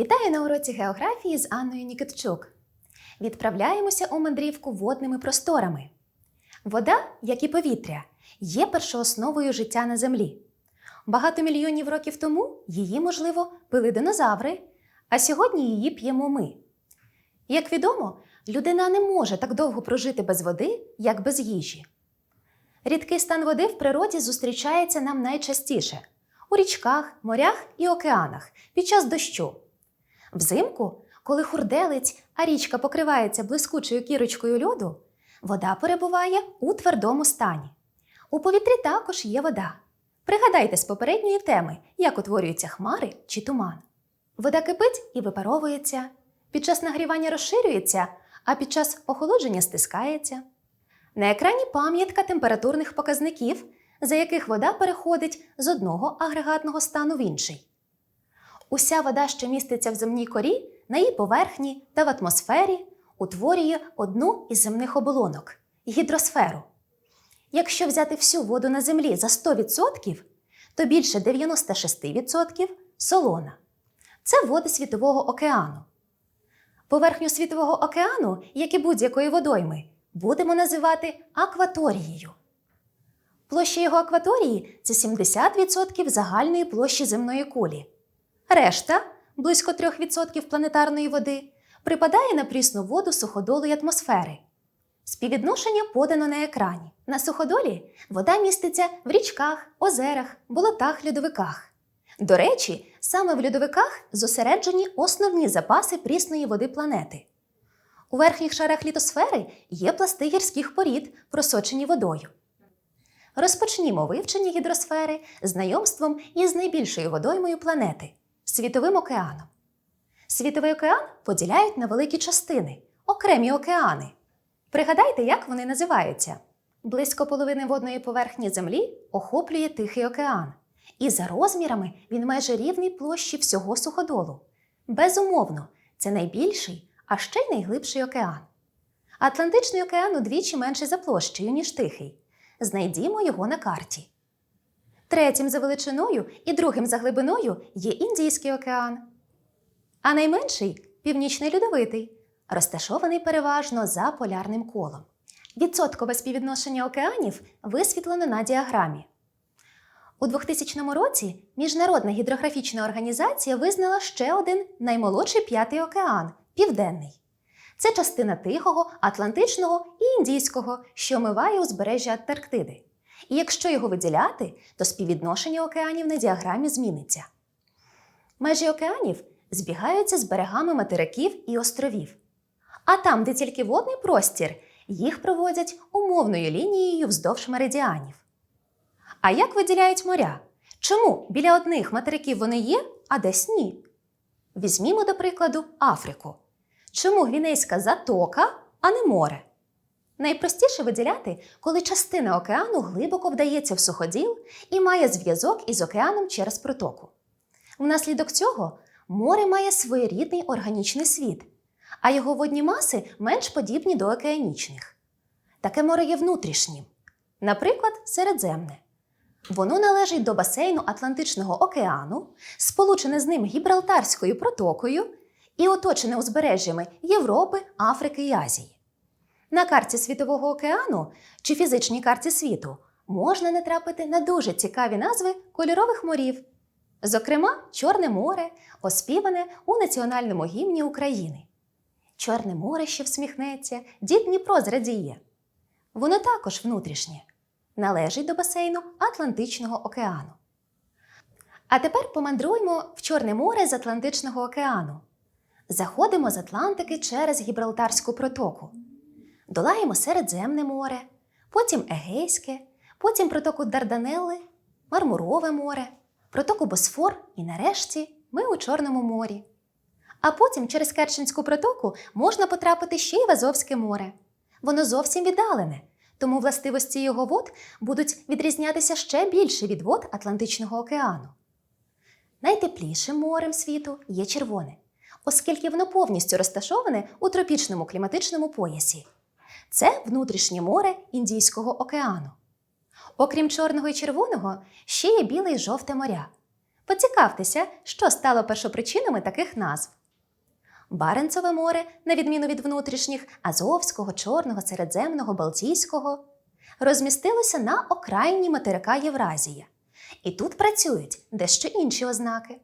Вітаю на уроці географії з Анною Нікітчук. Відправляємося у мандрівку водними просторами. Вода, як і повітря, є першоосновою життя на землі. Багато мільйонів років тому її, можливо, пили динозаври, а сьогодні її п'ємо ми. Як відомо, людина не може так довго прожити без води, як без їжі. Рідкий стан води в природі зустрічається нам найчастіше у річках, морях і океанах під час дощу. Взимку, коли хурделить, а річка покривається блискучою кірочкою льоду, вода перебуває у твердому стані. У повітрі також є вода. Пригадайте з попередньої теми, як утворюються хмари чи туман. Вода кипить і випаровується, під час нагрівання розширюється, а під час охолодження стискається. На екрані пам'ятка температурних показників, за яких вода переходить з одного агрегатного стану в інший. Уся вода, що міститься в земній корі, на її поверхні та в атмосфері, утворює одну із земних оболонок гідросферу. Якщо взяти всю воду на землі за 100%, то більше 96% солона. Це води Світового океану. Поверхню Світового океану, як і будь-якої водойми, будемо називати акваторією. Площа його акваторії це 70% загальної площі земної кулі. Решта, близько 3% планетарної води, припадає на прісну воду суходолу й атмосфери. Співвідношення подано на екрані. На суходолі вода міститься в річках, озерах, болотах, льодовиках. До речі, саме в льодовиках зосереджені основні запаси прісної води планети. У верхніх шарах літосфери є пласти гірських порід, просочені водою. Розпочнімо вивчення гідросфери знайомством із найбільшою водоймою планети світовим океаном. Світовий океан поділяють на великі частини окремі океани. Пригадайте, як вони називаються. Близько половини водної поверхні Землі охоплює Тихий океан, і за розмірами він майже рівний площі всього суходолу. Безумовно, це найбільший, а ще й найглибший океан. Атлантичний океан удвічі менший за площею, ніж Тихий. Знайдімо його на карті. Третім за величиною і другим за глибиною є Індійський океан. А найменший північний льодовитий, розташований переважно за полярним колом. Відсоткове співвідношення океанів висвітлено на діаграмі. У 2000 році Міжнародна гідрографічна організація визнала ще один наймолодший п'ятий океан Південний. Це частина Тихого, Атлантичного і Індійського, що омиває узбережжя Антарктиди. І якщо його виділяти, то співвідношення океанів на діаграмі зміниться. Межі океанів збігаються з берегами материків і островів. А там, де тільки водний простір, їх проводять умовною лінією вздовж меридіанів. А як виділяють моря? Чому біля одних материків вони є, а десь ні? Візьмімо, до прикладу, Африку. Чому Гвінейська затока, а не море? Найпростіше виділяти, коли частина океану глибоко вдається в суходіл і має зв'язок із океаном через протоку. Внаслідок цього море має своєрідний органічний світ, а його водні маси менш подібні до океанічних. Таке море є внутрішнім, наприклад, Середземне. Воно належить до басейну Атлантичного океану, сполучене з ним Гібралтарською протокою і оточене узбережжями Європи, Африки і Азії. На карті Світового океану чи фізичній карті світу можна натрапити на дуже цікаві назви кольорових морів, зокрема, Чорне море, оспіване у національному гімні України. Чорне море, що всміхнеться, дід Дніпро зрадіє. Воно також внутрішнє, належить до басейну Атлантичного океану. А тепер помандруємо в Чорне море з Атлантичного океану. Заходимо з Атлантики через Гібралтарську протоку. Долаємо Середземне море, потім Егейське, потім протоку Дарданелли, Мармурове море, протоку Босфор і нарешті ми у Чорному морі. А потім через Керченську протоку можна потрапити ще й в Азовське море. Воно зовсім віддалене, тому властивості його вод будуть відрізнятися ще більше від вод Атлантичного океану. Найтеплішим морем світу є червоне, оскільки воно повністю розташоване у тропічному кліматичному поясі. Це внутрішнє море Індійського океану. Окрім Чорного і Червоного, ще є біле і жовте моря. Поцікавтеся, що стало першопричинами таких назв. Баренцеве море, на відміну від внутрішніх, Азовського, Чорного, Середземного, Балтійського, розмістилося на окраїні материка Євразія. І тут працюють дещо інші ознаки.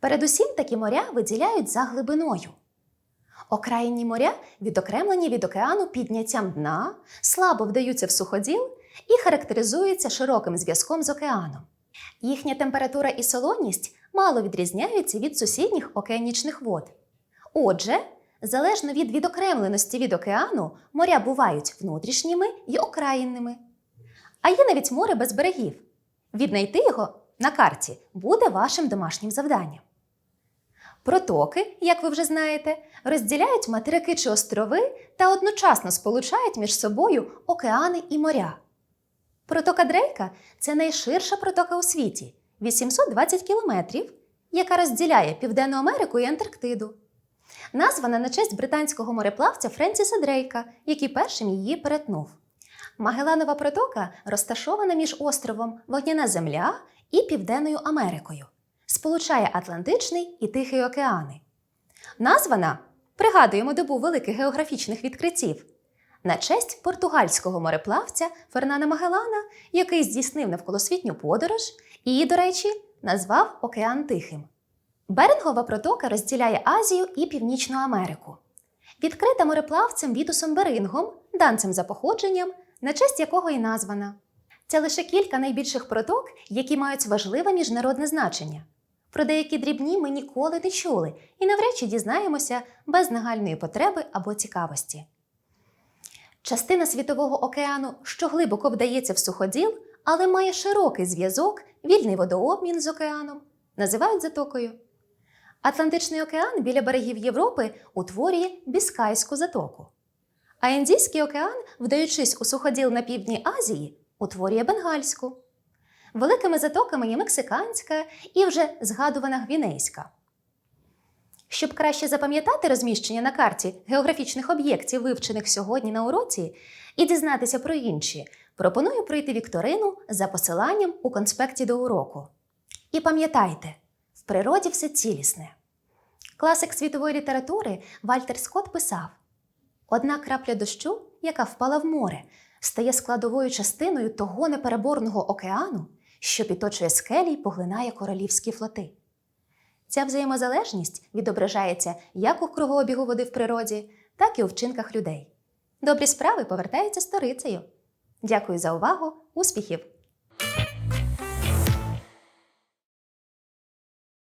Передусім такі моря виділяють за глибиною. Окраїнні моря відокремлені від океану підняттям дна, слабо вдаються в суходіл і характеризуються широким зв'язком з океаном. Їхня температура і солоність мало відрізняються від сусідніх океанічних вод. Отже, залежно від відокремленості від океану, моря бувають внутрішніми і окраїнними. А є навіть море без берегів. Віднайти його на карті буде вашим домашнім завданням. Протоки, як ви вже знаєте, розділяють материки чи острови та одночасно сполучають між собою океани і моря. Протока Дрейка це найширша протока у світі 820 кілометрів, яка розділяє Південну Америку і Антарктиду. Названа на честь британського мореплавця Френсіса Дрейка, який першим її перетнув. Магеланова протока розташована між островом Вогняна Земля і Південною Америкою, сполучає Атлантичний і Тихий океани. Названа пригадуємо добу великих географічних відкриттів на честь португальського мореплавця Фернана Магеллана, який здійснив навколосвітню подорож і до речі, назвав Океан Тихим. Берингова протока розділяє Азію і Північну Америку. Відкрита мореплавцем Вітусом Берингом, данцем за походженням, на честь якого і названа. Це лише кілька найбільших проток, які мають важливе міжнародне значення. Про деякі дрібні ми ніколи не чули і навряд чи дізнаємося без нагальної потреби або цікавості. Частина Світового океану, що глибоко вдається в суходіл, але має широкий зв'язок, вільний водообмін з океаном, називають затокою. Атлантичний океан біля берегів Європи утворює Біскайську затоку. А Індійський океан, вдаючись у суходіл на півдні Азії, утворює Бенгальську. Великими затоками є Мексиканська і вже згадувана Гвінейська. Щоб краще запам'ятати розміщення на карті географічних об'єктів, вивчених сьогодні на уроці, і дізнатися про інші, пропоную пройти вікторину за посиланням у конспекті до уроку. І пам'ятайте, в природі все цілісне. Класик світової літератури Вальтер Скотт писав: одна крапля дощу, яка впала в море, стає складовою частиною того непереборного океану, що підточує скелі й поглинає королівські флоти. Ця взаємозалежність відображається як у кругообігу води в природі, так і у вчинках людей. Добрі справи повертаються сторицею. Дякую за увагу, успіхів!